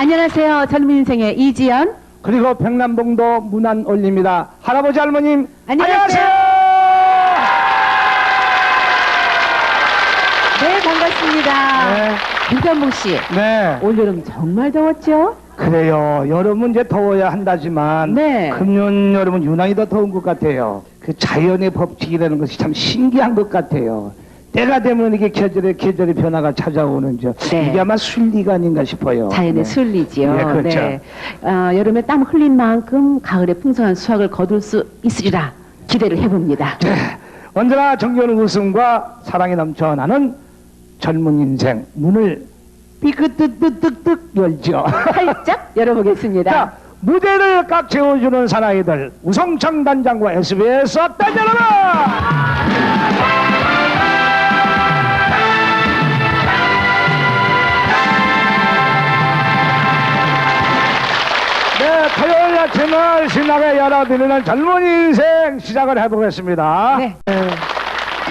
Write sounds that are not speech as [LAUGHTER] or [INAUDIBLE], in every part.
안녕하세요. 젊은 인생의 이지연. 그리고 백남봉도 문안 올립니다. 할아버지 할머님 안녕하세요. 네, 반갑습니다. 네. 김현봉 씨, 네. 올 여름 정말 더웠죠? 그래요. 여름은 이제 더워야 한다지만 네. 금년 여름은 유난히 더 더운 것 같아요. 그 자연의 법칙이라는 것이 참 신기한 것 같아요. 때가 되면 이게 계절의 계절의 변화가 찾아오는 저 네. 이게 아마 순리가 아닌가 싶어요. 자연의 네. 순리지요. 네, 그렇죠. 어, 여름에 땀 흘린 만큼 가을에 풍성한 수확을 거둘 수 있으리라 기대를 해봅니다. 네. 언제나 정겨운 웃음과 사랑이 넘쳐나는 젊은 인생 문을 삐끗뜨뜨뜨뜨 열죠. 활짝 [LAUGHS] 열어보겠습니다. 자, 무대를 꽉 채워주는 사나이들 우성창 단장과 SBS 어떤 여러 아침을 신나게 열어드리는 젊은 인생 시작을 해보겠습니다. 네.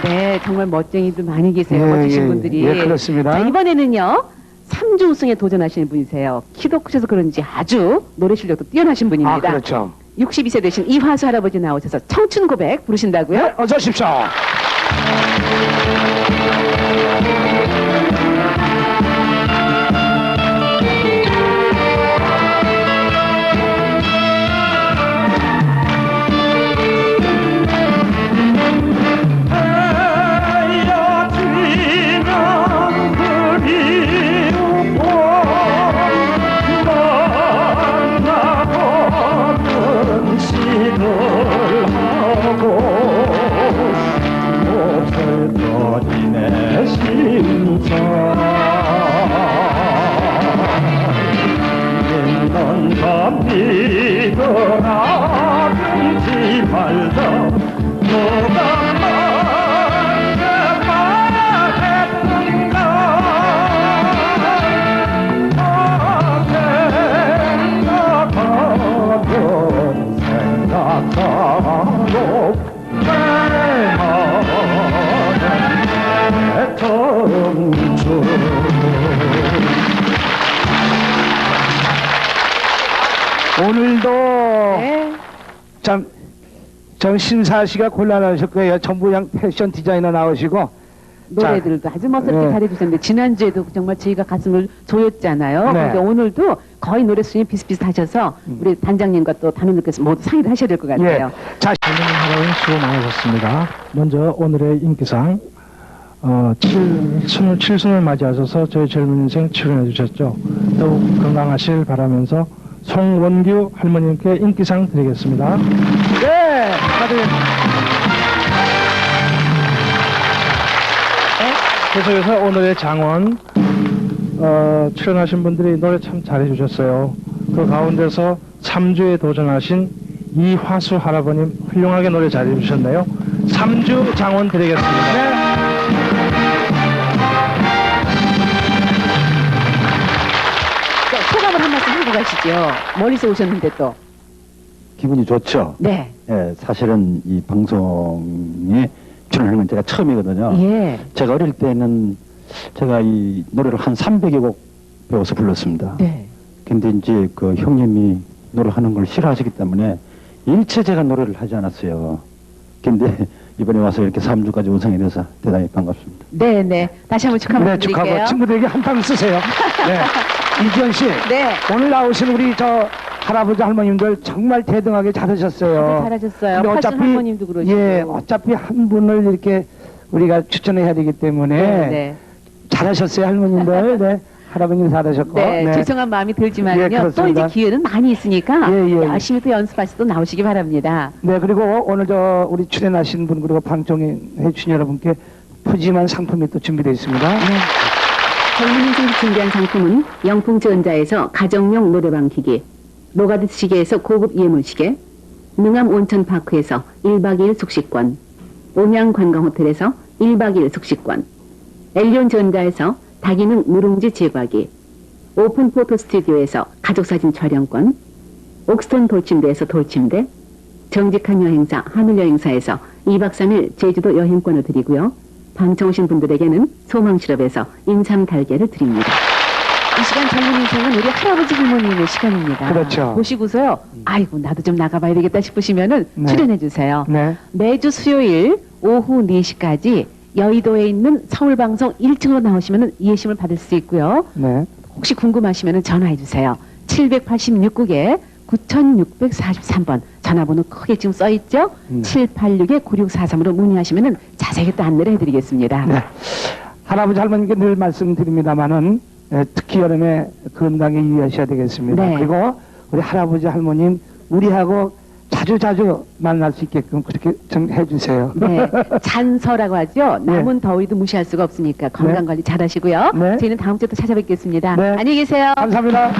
네, 정말 멋쟁이들 많이 계세요. 예, 멋지신 예, 분들이. 예, 그렇습니다. 자, 이번에는요. 3주 우승에 도전하시는 분이세요. 키도 크셔서 그런지 아주 노래 실력도 뛰어나신 분입니다. 아, 그렇죠. 62세 되신 이화수 할아버지 나오셔서 청춘 고백 부르신다고요? 네, 어서 오십시오. 오늘도 네. 참, 참 심사 씨가 곤란하실 거예요. 전부 그냥 패션 디자이너 나오시고. 노래들도 아주 멋스럽게 네. 잘해주셨는데 지난주에도 정말 저희가 가슴을 조였잖아요. 네. 그런데 오늘도 거의 노래 수준이 비슷비슷하셔서 우리 단장님과 또 단원님께서 모두 상의를 하셔야 될것 예. 같아요. 자, 젊은 하라인 수고 많으셨습니다. 먼저 오늘의 인기상 어, 7, 27순을 맞이하셔서 저희 젊은 인생 출연해 주셨죠. 더욱 건강하실 바라면서 송원규 할머님께 인기상 드리겠습니다. 네. 다 계속해서 오늘의 장원 어, 출연하신 분들이 노래 참 잘해 주셨어요. 그 가운데서 3주에 도전하신 이화수 할아버님 훌륭하게 노래 잘해 주셨네요. 3주 장원 드리겠습니다. 네. 자, 소감을 한 말씀 하고 가시죠. 멀리서 오셨는데 또. 기분이 좋죠. 네. 예, 사실은 이 방송에 출연하는 건 제가 처음이거든요. 예. 제가 어릴 때는 제가 이 노래를 한 300여 곡 배워서 불렀습니다. 네. 근데 이제 그 형님이 노래를 하는 걸 싫어하시기 때문에 일체 제가 노래를 하지 않았어요. 근데 [LAUGHS] 이번에 와서 이렇게 3주까지 우승이 돼서 대단히 반갑습니다. 네, 네. 다시 한번 축하 네, 말씀드릴게요. 축하하고 친구들에게 한탕 쓰세요. 네. [LAUGHS] 이지연 씨. 네. 오늘 나오신 우리 저 할아버지 할머님들 정말 대등하게 잘하셨어요. 잘하셨어요. 근데 팔순 할머님도 그러시고. 예, 어차피 한 분을 이렇게 우리가 추천해야 되기 때문에 네, 네. 잘하셨어요, 할머님들. [LAUGHS] 네. 할아버님 잘하셨고. 네, 죄송한 마음이 들지만요. 예, 또 그렇습니다. 이제 기회는 많이 있으니까 예, 예, 예. 열심히 또 연습하시 또 나오시기 바랍니다. 네, 그리고 오늘 저 우리 출연하신 분 그리고 방송에 해주신 여러분께 푸짐한 상품이 또 준비되어 있습니다. 네. 젊은 인생이 준비한 상품은 영풍전자에서 가정용 노래방 기기, 로가드 시계에서 고급 예물 시계, 능암 온천파크에서 1박 2일 숙식권, 온양 관광호텔에서 1박 2일 숙식권, 엘리온전자에서 다기능 누룽지 제과기, 오픈 포토 스튜디오에서 가족사진 촬영권, 옥스턴 돌침대에서 돌침대, 정직한 여행사 하늘여행사에서 2박 3일 제주도 여행권을 드리고요. 방청 오신 분들에게는 소망실업에서 인삼 달걀을 드립니다. 시간 젊은 인생은 우리 할아버지 할머니의 시간입니다. 그렇죠. 보시고서요. 아이고 나도 좀 나가봐야 되겠다 싶으시면은 네. 출연해 주세요. 네. 매주 수요일 오후 4시까지 여의도에 있는 서울방송 1층으로 나오시면 예심을 받을 수 있고요. 네. 혹시 궁금하시면 전화해 주세요. 786국에 9643번 전화번호 크게 지금 써 있죠? 네. 786에 9643으로 문의하시면 자세히 또 안내를 해드리겠습니다. 네. 할아버지 할머니께 늘 말씀드립니다만은 예, 특히 여름에 건강에 유의하셔야 되겠습니다. 네. 그리고 우리 할아버지 할머님 우리하고 자주 자주 만날 수 있게끔 그렇게 좀 해주세요. 네, [LAUGHS] 잔서라고 하죠. 네. 남은 더위도 무시할 수가 없으니까 건강 관리 잘 하시고요. 네. 저희는 다음 주에 또 찾아뵙겠습니다. 네. 안녕히 계세요. 감사합니다.